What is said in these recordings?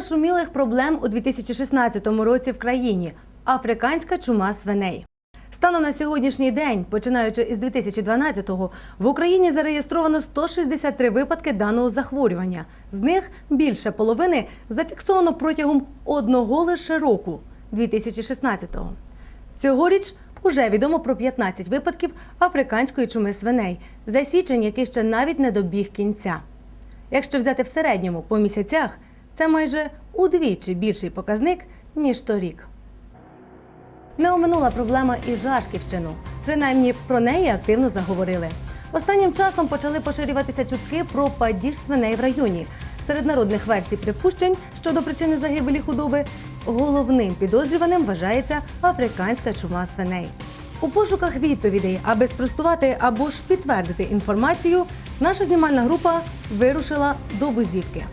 нашумілих проблем у 2016 році в країні африканська чума свиней. Станом на сьогоднішній день, починаючи із 2012-го, в Україні зареєстровано 163 випадки даного захворювання. З них більше половини зафіксовано протягом одного лише року 2016-го. Цьогоріч уже відомо про 15 випадків африканської чуми свиней, за січень, який ще навіть не добіг кінця. Якщо взяти в середньому по місяцях, це майже удвічі більший показник, ніж торік. Не оминула проблема і Жашківщину. Принаймні про неї активно заговорили. Останнім часом почали поширюватися чутки про падіж свиней в районі. Серед народних версій припущень щодо причини загибелі худоби головним підозрюваним вважається африканська чума свиней. У пошуках відповідей, аби спростувати або ж підтвердити інформацію, наша знімальна група вирушила до Бузівки.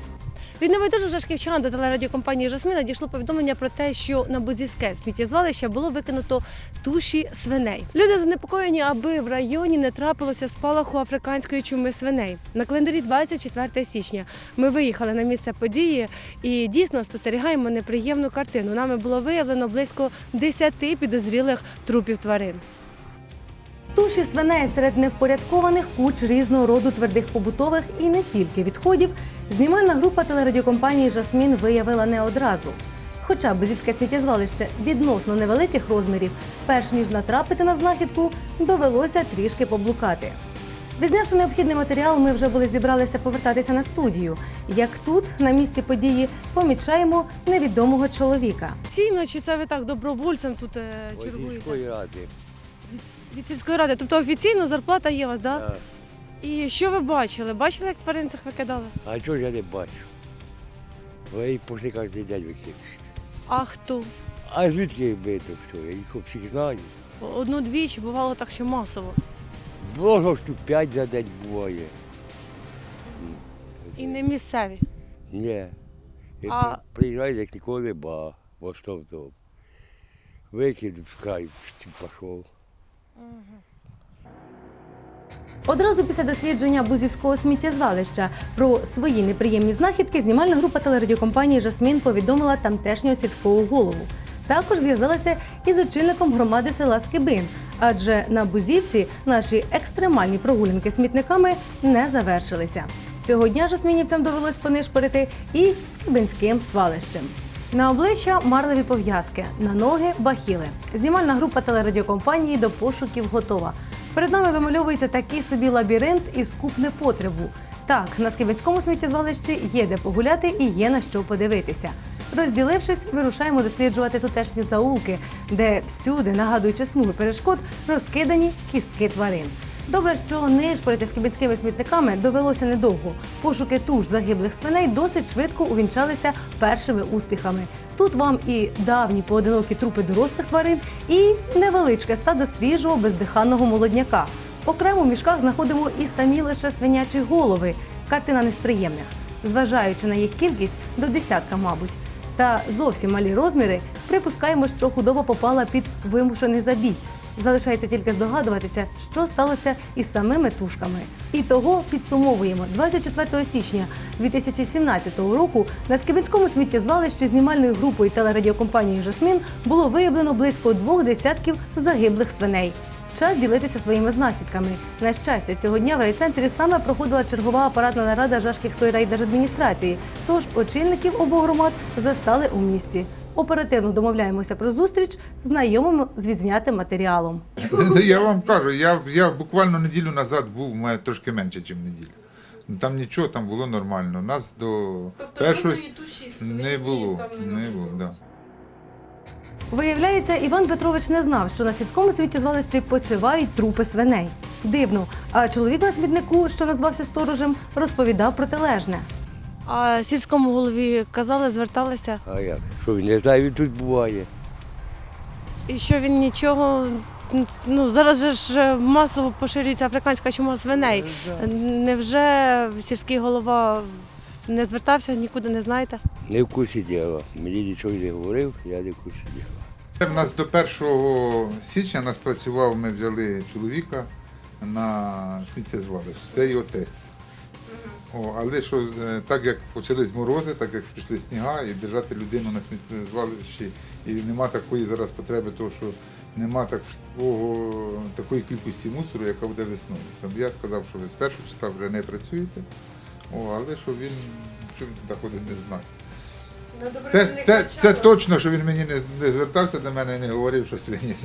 Від небайдужих жашківчан до телерадіокомпанії Жасмін надійшло повідомлення про те, що на Бузівське сміттєзвалище було викинуто туші свиней. Люди занепокоєні, аби в районі не трапилося спалаху африканської чуми свиней. На календарі 24 січня ми виїхали на місце події і дійсно спостерігаємо неприємну картину. Нами було виявлено близько 10 підозрілих трупів тварин. Туші свиней серед невпорядкованих куч різного роду твердих побутових і не тільки відходів. Знімальна група телерадіокомпанії Жасмін виявила не одразу. Хоча Бузівське сміттєзвалище відносно невеликих розмірів, перш ніж натрапити на знахідку, довелося трішки поблукати. Відзнявши необхідний матеріал, ми вже були зібралися повертатися на студію. Як тут, на місці події, помічаємо невідомого чоловіка. Ці ночі це ви так добровольцем тут е, Ось чергуєте? сільської ради. Від сільської ради. Тобто офіційно зарплата є у вас, так? Да? Так. І що ви бачили? Бачили, як тварин цих викидали? А чого ж я не бачу? Ви пошли кожен день викидати. А хто? А звідки їх бити? Хто? Я їх всіх знаю. Одну-дві чи бувало так, що масово. Много штук п'ять за день буває. І не місцеві. Ні. І А- при- приїжджають, як ніколи ба. В тому. Викид в край, пішов. Одразу після дослідження Бузівського сміттєзвалища про свої неприємні знахідки знімальна група телерадіокомпанії Жасмін повідомила тамтешнього сільського голову. Також зв'язалася із очільником громади села Скибин, адже на Бузівці наші екстремальні прогулянки смітниками не завершилися. Цього дня жасмінівцям довелось понишпорити і скибинським свалищем. На обличчя марливі пов'язки, на ноги бахіли. Знімальна група телерадіокомпанії до пошуків готова. Перед нами вимальовується такий собі лабіринт із куп непотребу. Так, на Скибинському сміттєзвалищі є де погуляти і є на що подивитися. Розділившись, вирушаємо досліджувати тутешні заулки, де всюди, нагадуючи смуги перешкод, розкидані кістки тварин. Добре, що нишпорити з кибінськими смітниками довелося недовго. Пошуки туш загиблих свиней досить швидко увінчалися першими успіхами. Тут вам і давні поодинокі трупи дорослих тварин, і невеличке стадо свіжого бездиханного молодняка. Окремо в мішках знаходимо і самі лише свинячі голови. Картина не з приємних, зважаючи на їх кількість до десятка, мабуть. Та зовсім малі розміри, припускаємо, що худоба попала під вимушений забій. Залишається тільки здогадуватися, що сталося із самими тушками. І того підсумовуємо 24 січня 2017 року на Скибинському сміттєзвалищі знімальною групою телерадіокомпанії Жасмін було виявлено близько двох десятків загиблих свиней. Час ділитися своїми знахідками. На щастя, цього дня в райцентрі саме проходила чергова апаратна нарада Жашківської райдержадміністрації. Тож очільників обох громад застали у місті. Оперативно домовляємося про зустріч, знайомимо з відзнятим матеріалом. Ну, Я вам кажу, я, я буквально неділю назад був, мене трошки менше, ніж неділя. Ну, Там нічого, там було нормально. Нас до першого не було. Там Не було, да. Виявляється, Іван Петрович не знав, що на сільському сміттєзвалищі почивають трупи свиней. Дивно. А чоловік на смітнику, що назвався сторожем, розповідав протилежне. А сільському голові казали, зверталися, А як? Що він не знає, він тут буває. і що він нічого. Ну зараз же ж масово поширюється африканська чума свиней. Невже сільський голова не звертався, нікуди не знаєте? Не в курсі діла. Мені нічого не говорив, я не в курсі діла. У нас до 1 січня нас працював, ми взяли чоловіка на сміттєзвалище. Це його тест. О, але що е, так як почались морози, так як пішли сніга, і держати людину на сміттєзвалищі, і нема такої зараз потреби, того, що нема такого, такої кількості мусору, яка буде весною. Тобто я сказав, що ви з першого числа вже не працюєте, о, але що він що він туди ходить, не знаю. Те, те, це точно, що він мені не, не звертався до мене і не говорив, що свині,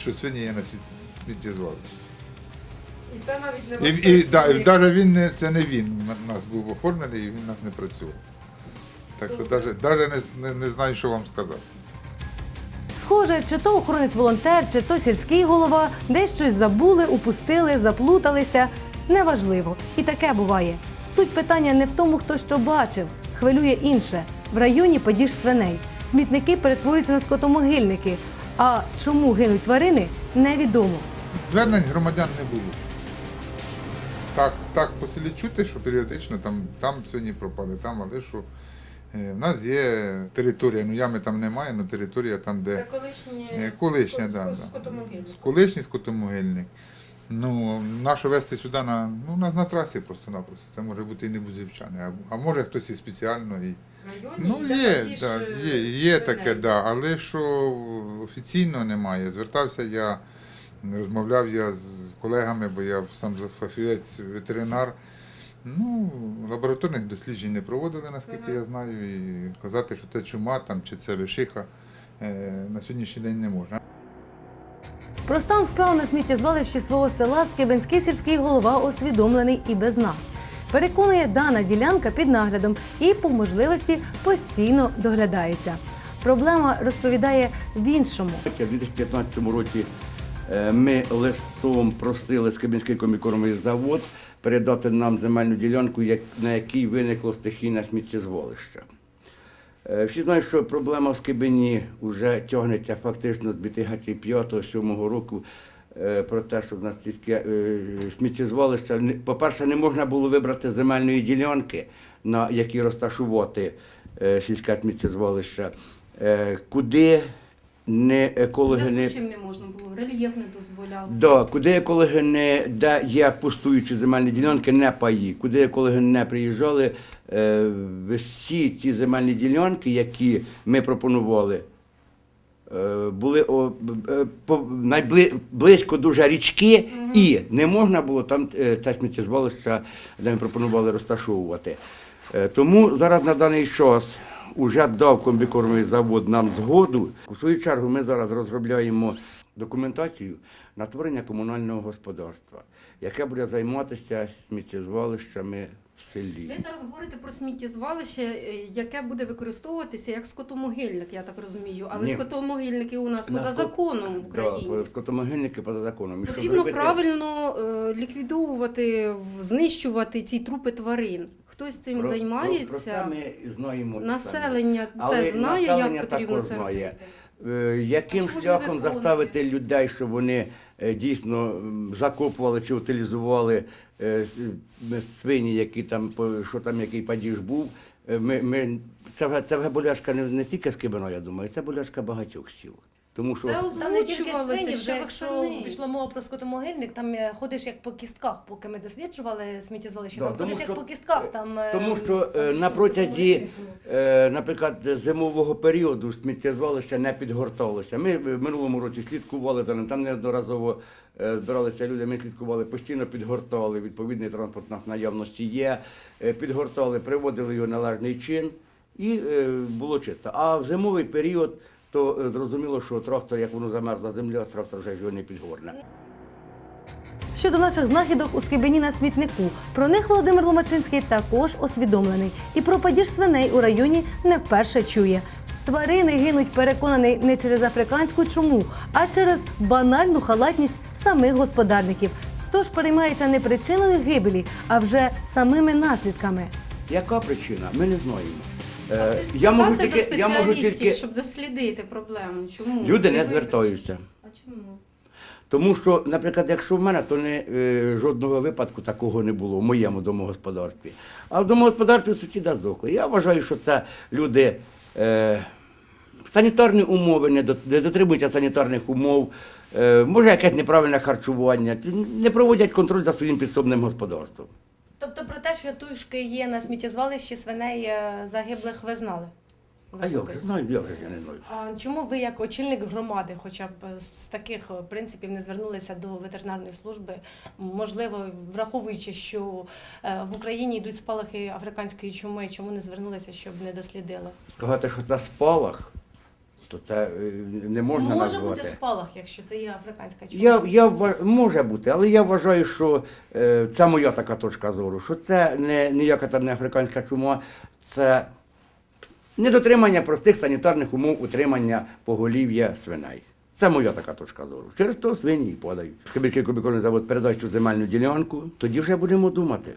що свині є на сміттєзвалищі. І це навіть не І, і, да, і навіть він не, це не він у нас був оформлений, і він у нас не працював. Так що навіть, навіть не, не, не знаю, що вам сказати. Схоже, чи то охоронець-волонтер, чи то сільський голова, десь щось забули, упустили, заплуталися. Неважливо. І таке буває. Суть питання не в тому, хто що бачив. Хвилює інше. В районі падіж свиней. Смітники перетворюються на скотомогильники. А чому гинуть тварини, невідомо. Звернень громадян не було. Так, так по селі чути, що періодично там, там сьогодні пропали, там, але що е, в нас є територія, ну ями там немає, але територія там, де. Це колишні Е, Колишня, да. Колишній скотомогильник. Ну, нащо вести сюди на, ну, у нас на трасі просто-напросто. Це може бути і не бузівчани, а, а може хтось і спеціально. І... Ну, є, да, є, є таке, да, але що офіційно немає. Звертався я, розмовляв я з колегами, бо я сам фахівець ветеринар. Ну, лабораторних досліджень не проводили, наскільки я знаю, і казати, що це чума там, чи це вишиха, е, на сьогоднішній день не можна. Про стан справ на сміттєзвалищі свого села Скибинський сільський голова освідомлений і без нас. Переконує, дана ділянка під наглядом і по можливості постійно доглядається. Проблема розповідає в іншому. У 2015 році ми листом просили Скибінський комікормовий завод передати нам земельну ділянку, на якій виникло стихійне сміттєзвалище. Е, Всі знають, що проблема в Скибині вже тягнеться фактично з 2005-2007 року е, про те, що в нас е, сміттєзвалище, по-перше, не можна було вибрати земельної ділянки, на якій розташувати е, сільське сміттєзвалище, Е, куди не екологи не чим не можна було, рельєф не дозволяв. Да, куди екологи не де є пустуючі земельні ділянки, не паї, куди екологи не приїжджали, е, всі ці земельні ділянки, які ми пропонували, е, були о, е, по, найбли, близько дуже річки, і не можна було там е, те сміттєзвалище, де ми пропонували розташовувати. Е, тому зараз на даний час вже дав комбікормовий завод нам згоду. У свою чергу ми зараз розробляємо документацію на творення комунального господарства, яке буде займатися сміттєзвалищами в селі. Ви зараз говорите про сміттєзвалище, е, яке буде використовуватися як скотомогильник, я так розумію. Але Ні. скотомогильники у нас На поза законом в Україні. Да, скотомогильники поза законом. І щоб Потрібно робити- правильно е, ліквідовувати, в- знищувати ці трупи тварин. Хтось цим Про- Про, про займається. це ми знаємо. самі. Населення Але це знає, населення як потрібно також це знає. робити. Е, Яким чому ж не шляхом виконує? заставити людей, щоб вони дійсно закопували чи утилізували е, свині, які там що там який падіж був. Е, Ми, ми, це, вже- це вже болячка не, не тільки Скибино, я думаю, це болячка багатьох сіл. Тому що Це Там не тільки озвучувалося свині, вже ще якщо восени. пішла мова про скотомогильник, там е, ходиш як по кістках, поки ми досліджували сміттєзвалище, Да, там тому ходиш що- як по кістках. Там, е, Тому що е, на протязі, е, наприклад, зимового періоду сміттєзвалище не підгорталося. Ми в минулому році слідкували за ним, там неодноразово е, збиралися люди, ми слідкували, постійно підгортали, відповідний транспорт на наявності є, е, підгортали, приводили його в належний чин і е, було чисто. А в зимовий період, то е, зрозуміло, що трактор, як воно замерзла земля, трактор вже його не підгорне. Щодо наших знахідок у Скибині на смітнику, про них Володимир Ломачинський також освідомлений. І про падіж свиней у районі не вперше чує. Тварини гинуть, переконаний, не через африканську чуму, а через банальну халатність самих господарників. Тож переймається не причиною гибелі, а вже самими наслідками. Яка причина? Ми не знаємо. Е, я, можу звертався тільки, до я можу спеціалістів, тільки щоб дослідити проблему. Чому люди Це не ви- звертаються. А чому? Тому що, наприклад, якщо в мене, то не, е, жодного випадку такого не було в моєму домогосподарстві. А в домогосподарстві сусіда здохли. Я вважаю, що це люди е, санітарні умови, не, до- не дотримуються санітарних умов, е, може якесь неправильне харчування, не проводять контроль за своїм підсобним господарством. Тобто про те, що тушки є на сміттєзвалищі свиней е, загиблих, ви знали? А як же знаю, як же я не знаю. А чому ви як очільник громади, хоча б з таких е, принципів, не звернулися до ветеринарної служби? Можливо, враховуючи, що е, в Україні йдуть спалахи африканської чуми, чому не звернулися, щоб не дослідили? Сказати, що це спалах, то це е, не можна Може назвати. бути спалах, якщо це є африканська чума. Я, я вва- може бути, але я вважаю, що е, це моя така точка зору, що це не ніяка там не африканська чума, це недотримання простих санітарних умов утримання поголів'я свиней. Це моя така точка зору. Через то свині і подають. Кибірський кубікольний завод передасть цю земельну ділянку, тоді вже будемо думати,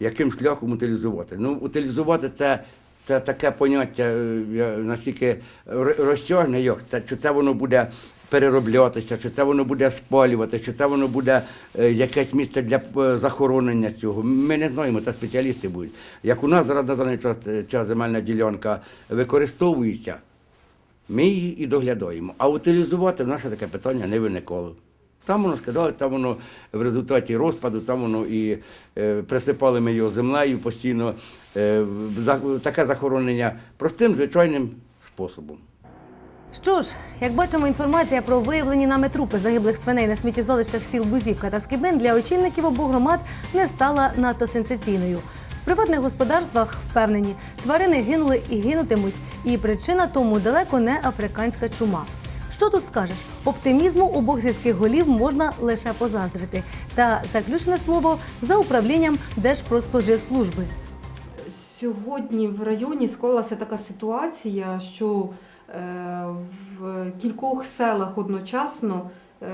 яким шляхом утилізувати. Ну, утилізувати це, це таке поняття е, настільки р- розтяжне, як це, чи це воно буде перероблятися, чи це воно буде спалюватися, чи це воно буде е, якесь місце для е, захоронення цього. Ми не знаємо, це спеціалісти будуть. Як у нас зараз на даний час ця земельна ділянка використовується, ми її і доглядаємо. А утилізувати в наше таке питання не виникало. Там воно скидали, там воно в результаті розпаду, там воно і е, присипали ми його землею постійно. Е, за- таке захоронення простим звичайним способом. Що ж, як бачимо, інформація про виявлені нами трупи загиблих свиней на сміттєзвалищах сіл Бузівка та Скибин для очільників обох громад не стала надто сенсаційною. В приватних господарствах впевнені, тварини гинули і гинутимуть, і причина тому далеко не африканська чума. Що тут скажеш? Оптимізму обох сільських голів можна лише позаздрити. Та заключне слово за управлінням Держпродспоживслужби. Сьогодні в районі склалася така ситуація, що е, в кількох селах одночасно е,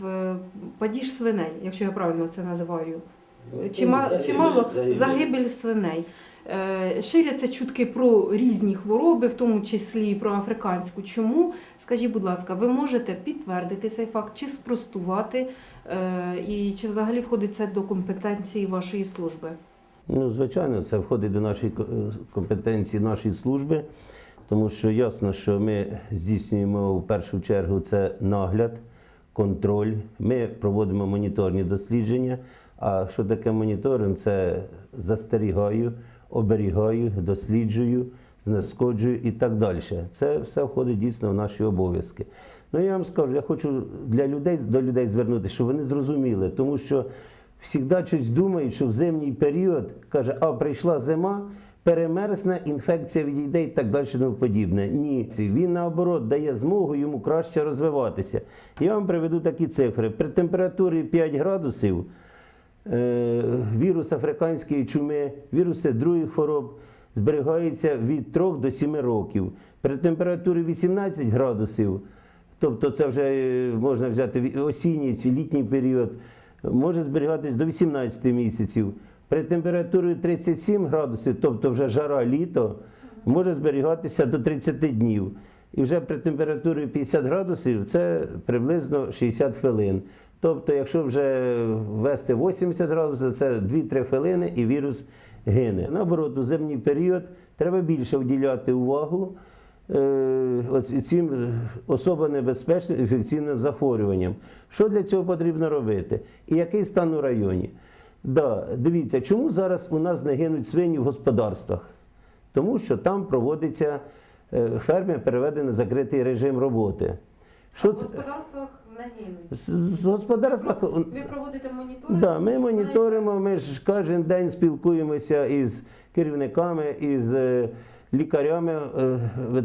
в падіж свиней, якщо я правильно це називаю. Чима- Чимало загибель свиней. Е, Ширяться чутки про різні хвороби, в тому числі і про африканську чуму. Скажіть, будь ласка, ви можете підтвердити цей факт чи спростувати, е, і чи взагалі входить це до компетенції вашої служби? Ну, звичайно, це входить до нашої е, компетенції нашої служби, тому що ясно, що ми здійснюємо в першу чергу це нагляд, контроль. Ми проводимо моніторні дослідження. А що таке моніторинг? Це застерігаю, оберігаю, досліджую, знешкоджую і так далі. Це все входить дійсно в наші обов'язки. Ну я вам скажу, я хочу для людей до людей звернутися, щоб вони зрозуміли, тому що завжди щось думають, що в зимній період каже, а прийшла зима. Перемерзне, інфекція відійде і так далі тому подібне. Ні, він наоборот дає змогу йому краще розвиватися. Я вам приведу такі цифри. При температурі 5 градусів вірус африканської чуми, віруси других хвороб зберігаються від 3 до 7 років. При температурі 18 градусів, тобто це вже е, можна взяти осінній чи літній період, може зберігатись до 18 місяців. При температурі 37 градусів, тобто вже жара літо, може зберігатися до 30 днів. І вже при температурі 50 градусів це приблизно 60 хвилин. Тобто, якщо вже ввести 80 градусів, це 2-3 хвилини і вірус гине. Наоборот, у зимній період треба більше вділяти увагу е, цим особо небезпечним інфекційним захворюванням. Що для цього потрібно робити? І який стан у районі? Да, дивіться, чому зараз у нас не гинуть свині в господарствах? Тому що там проводиться е, фермі переведений на закритий режим роботи. Що це? господарствах не гинуть. З- господарства Ви проводите моніторинг? Да, ми моніторимо, ми ж кожен день спілкуємося із керівниками, із е, лікарями,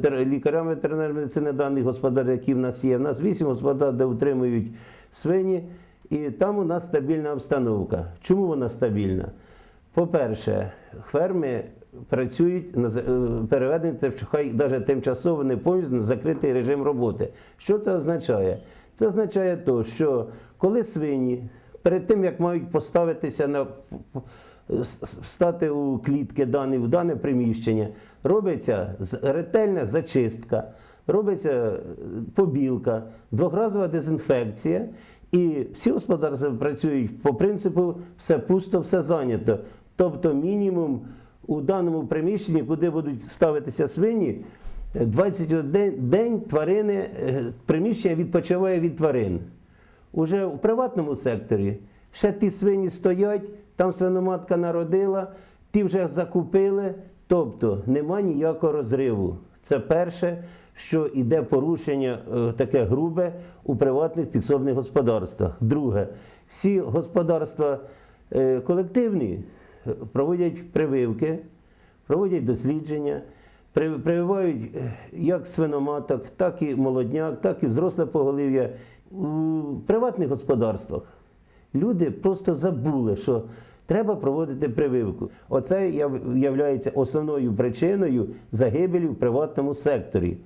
е, лікарями ветеринарної медицини даних господарів, які в нас є. У нас вісім господарств, де утримують свині, і там у нас стабільна обстановка. Чому вона стабільна? По-перше, ферми працюють на е, переведені, хай навіть тимчасово не повністю на закритий режим роботи. Що це означає? Це означає то, що коли свині перед тим як мають поставитися на встати у клітки дані в дане приміщення, робиться ретельна зачистка, робиться е, побілка, двохразова дезінфекція. І всі господарства працюють по принципу все пусто, все зайнято. Тобто мінімум у даному приміщенні, куди будуть ставитися свині, е, 21 день, день тварини, е, приміщення відпочиває від тварин. Уже у приватному секторі ще ті свині стоять, там свиноматка народила, ті вже закупили. Тобто нема ніякого розриву. Це перше, що йде порушення е, таке грубе у приватних підсобних господарствах. Друге, всі господарства е, колективні е, проводять прививки, проводять дослідження, прививають е, як свиноматок, так і молодняк, так і взросле поголів'я. У приватних господарствах люди просто забули, що треба проводити прививку. Оце є основною причиною загибелі в приватному секторі.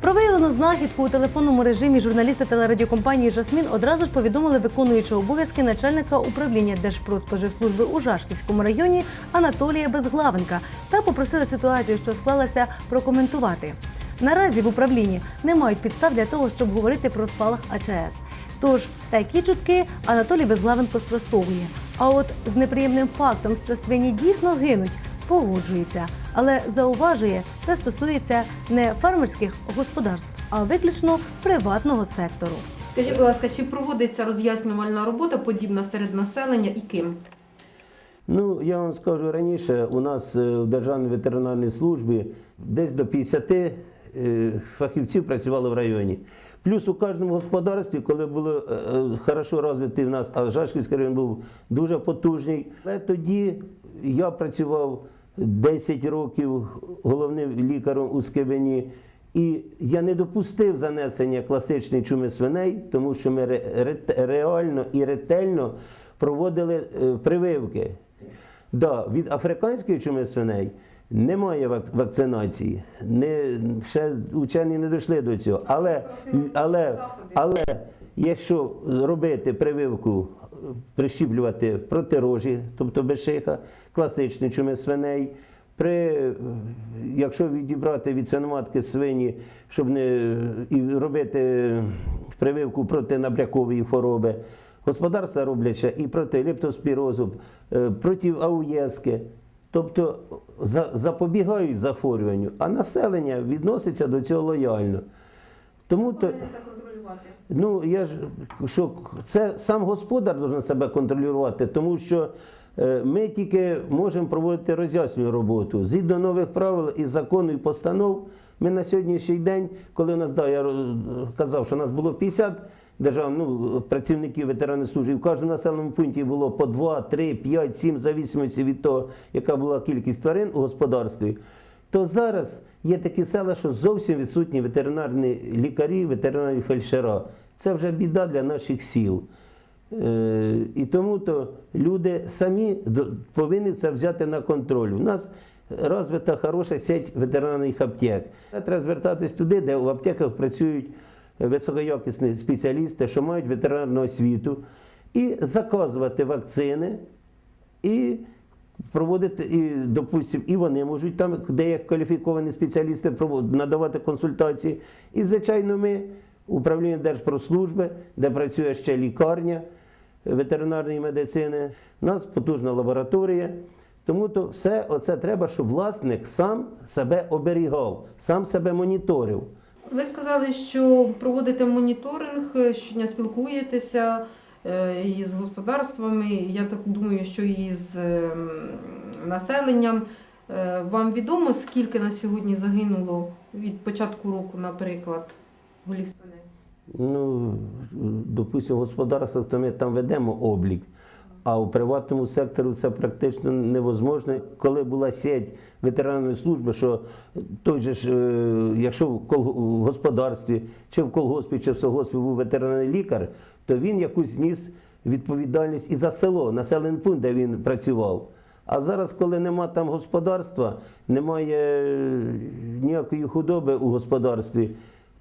Про виявлену знахідку у телефонному режимі журналісти телерадіокомпанії Жасмін одразу ж повідомили виконуючого обов'язки начальника управління Держпродспоживслужби у Жашківському районі Анатолія Безглавенка та попросили ситуацію, що склалася, прокоментувати. Наразі в управлінні не мають підстав для того, щоб говорити про спалах АЧС. Тож такі чутки Анатолій Безглавенко спростовує. А от з неприємним фактом, що свині дійсно гинуть, погоджується, але зауважує, це стосується не фермерських господарств, а виключно приватного сектору. Скажіть, будь ласка, чи проводиться роз'яснювальна робота подібна серед населення і ким? Ну, я вам скажу раніше, у нас е, в Державній ветеринарній службі десь до 50 е, фахівців працювало в районі. Плюс у кожному господарстві, коли було е, хорошо розвитий в нас, а Жашківський район був дуже потужний. Але тоді я працював 10 років головним лікарем у Скибені. І я не допустив занесення класичної чуми свиней, тому що ми ре- ре- реально і ретельно проводили е, прививки. Да, від африканської чуми свиней немає вакцинації. Не, ще учені не дійшли до цього. Але, але, але якщо робити прививку, прищіплювати проти рожі, тобто безшиха, класичної чуми свиней, при, якщо відібрати від свиноматки свині, щоб не і робити прививку проти набрякової хвороби, господарства роблять і проти лептоспірозу, е, проти ауєски. Тобто за- запобігають захворюванню, а населення відноситься до цього лояльно. Тому то, Ну, я ж що це сам господар повинен себе контролювати, тому що е, ми тільки можемо проводити роз'яснювальну роботу. Згідно нових правил і закону, і постанов, ми на сьогоднішній день, коли у нас, да, я казав, що у нас було 50 держав, ну, працівників ветеранної служби, в кожному населеному пункті було по 2, 3, 5, 7, в зависимості від того, яка була кількість тварин у господарстві то зараз є такі села, що зовсім відсутні ветеринарні лікарі, ветеринарні фельдшера. Це вже біда для наших сіл. Е, І тому то люди самі повинні це взяти на контроль. У нас розвита хороша сеть ветеринарних аптек. Треба звертатись туди, де в аптеках працюють високоякісні спеціалісти, що мають ветеринарну освіту, і заказувати вакцини і проводити, і, допустим, і вони можуть там, де є кваліфіковані спеціалісти, надавати консультації. І, звичайно, ми, управління Держпродслужби, де працює ще лікарня ветеринарної медицини, у нас потужна лабораторія. Тому то все оце треба, щоб власник сам себе оберігав, сам себе моніторив. Ви сказали, що проводите моніторинг, е, щодня спілкуєтеся е, із господарствами. Я так думаю, що і з ем, населенням. Е, Вам відомо, скільки на сьогодні загинуло від початку року, наприклад, голів свиней? Ну, допустимо, в господарствах, то ми там ведемо облік. А у приватному секторі це практично невозможно. Коли була сеть ветеранної служби, що той же ж, е, якщо в господарстві, чи в колгоспі, чи в совгоспі був ветеринарний лікар, то він якусь ніс відповідальність і за село, населений пункт, де він працював. А зараз, коли нема там господарства, немає е, ніякої худоби у господарстві,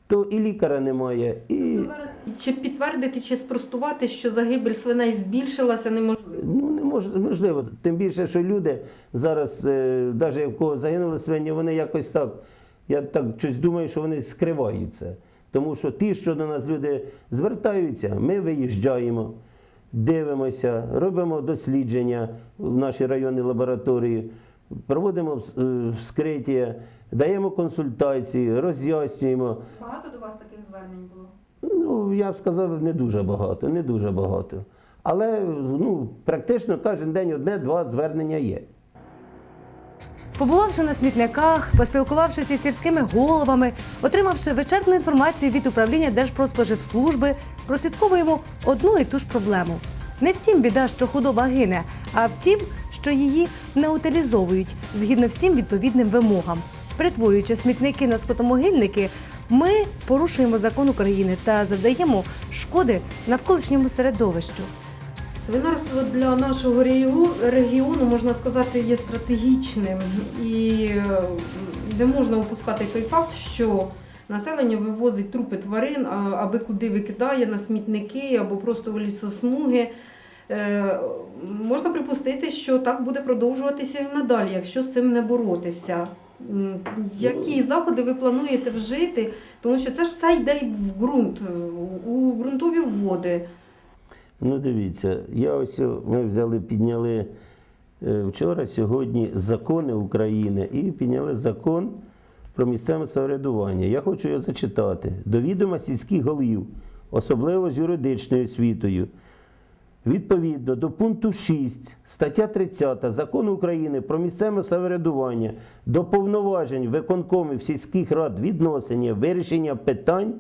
то і лікаря немає, і Зараз чи підтвердити, чи спростувати, що загибель свиней збільшилася, неможливо. Ну, не мож- можливо. Тим більше, що люди зараз, навіть в кого загинули свині, вони якось так. Я так щось думаю, що вони скриваються. Тому що ті, що до нас люди звертаються, ми виїжджаємо, дивимося, робимо дослідження в нашій районній лабораторії, проводимо е, вскриття, даємо консультації, роз'яснюємо. Багато до вас таких звернень було? Ну, я б сказав, не дуже багато, не дуже багато. Але ну, практично кожен день одне-два звернення є. Побувавши на смітниках, поспілкувавшись із сільськими головами, отримавши вичерпну інформацію від управління Держпродспоживслужби, прослідковуємо одну і ту ж проблему. Не втім біда, що худоба гине, а втім, що її не утилізовують згідно всім відповідним вимогам. Перетворюючи смітники на скотомогильники, ми порушуємо закон України та завдаємо шкоди навколишньому середовищу. Свинарство для нашого регіону, можна сказати, є стратегічним і е, не можна опускати той факт, що населення вивозить трупи тварин, аби куди викидає на смітники або просто в лісосмуги. Е, Можна припустити, що так буде продовжуватися і надалі, якщо з цим не боротися. Які заходи ви плануєте вжити? Тому що це ж все йде в ґрунт, у ґрунтові води. Ну, дивіться, я ось ми взяли, підняли е, вчора, сьогодні закони України і підняли закон про місцеве самоврядування. Я хочу його зачитати. До відома сільських голів, особливо з юридичною освітою. Відповідно до пункту 6 стаття 30 Закону України про місцеве самоврядування до повноважень виконкомів сільських рад відносення вирішення питань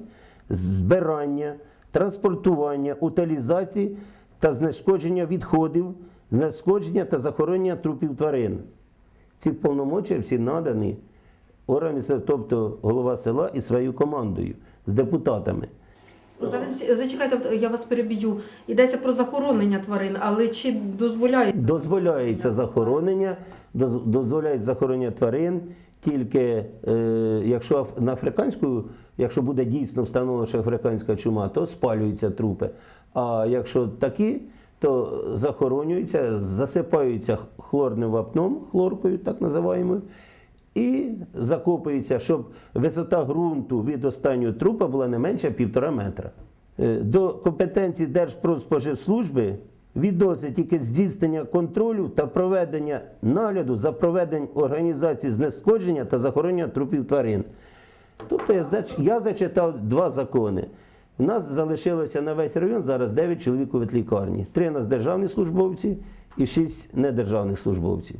збирання, транспортування, утилізації та знешкодження відходів, знешкодження та захоронення трупів тварин. Ці повномочі всі надані органам тобто голова села і своєю командою з депутатами. Зач- Зачекайте, я вас переб'ю. Йдеться про захоронення тварин, але чи дозволяється? Дозволяється захоронення, доз- дозволяють захоронення тварин, тільки е, якщо на африканську, якщо буде дійсно встановлено, африканська чума, то спалюються трупи. А якщо такі, то захоронюються, засипаються хлорним вапном, хлоркою, так називаємо, і закопуються, щоб висота ґрунту від останнього трупа була не менше півтора метра. Е, До компетенції Держпродспоживслужби відносить тільки здійснення контролю та проведення нагляду за проведенням організації знешкодження та захоронення трупів тварин. Тобто я, зач- я зачитав два закони. У нас залишилося на весь район зараз 9 чоловік у ветлікарні. Три у нас державні службовці і 6 недержавних службовців.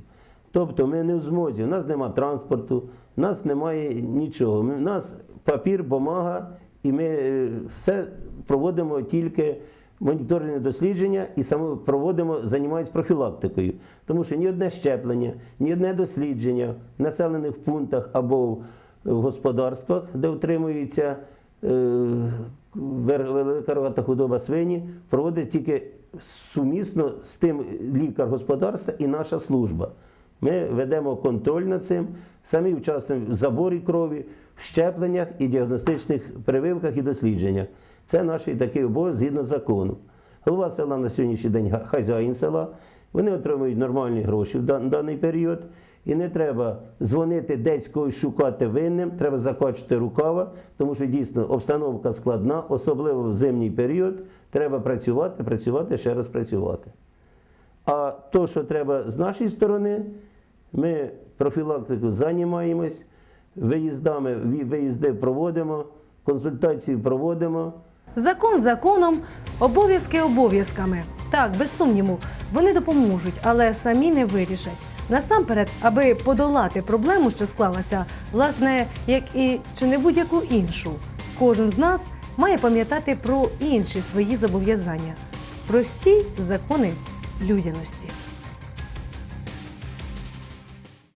Тобто ми не в змозі, у нас немає транспорту, у нас немає нічого. У нас папір, бумага, і ми е, все проводимо тільки моніторингові дослідження і проводимо, займаємось профілактикою. Тому що ні одне щеплення, ні одне дослідження в населених пунктах або в в господарствах, де утримуються е, велика рогата худоба свині, проводить тільки сумісно з тим лікар господарства і наша служба. Ми ведемо контроль над цим, самі участвуємо в заборі крові, в щепленнях і діагностичних прививках і дослідженнях. Це наш такий обов'язок згідно закону. Голова села на сьогоднішній день хазяїн села. Вони отримують нормальні гроші в даний період. І не треба дзвонити десь когось шукати винним, треба закочити рукава, тому що дійсно обстановка складна, особливо в зимній період. Треба працювати, працювати, ще раз працювати. А то, що треба з нашої сторони, ми профілактику займаємось, виїздами, виїзди проводимо, консультації проводимо. Закон законом, обов'язки обов'язками. Так, без сумніву, вони допоможуть, але самі не вирішать. Насамперед, аби подолати проблему, що склалася, власне, як і чи не будь-яку іншу, кожен з нас має пам'ятати про інші свої зобов'язання. Прості закони людяності.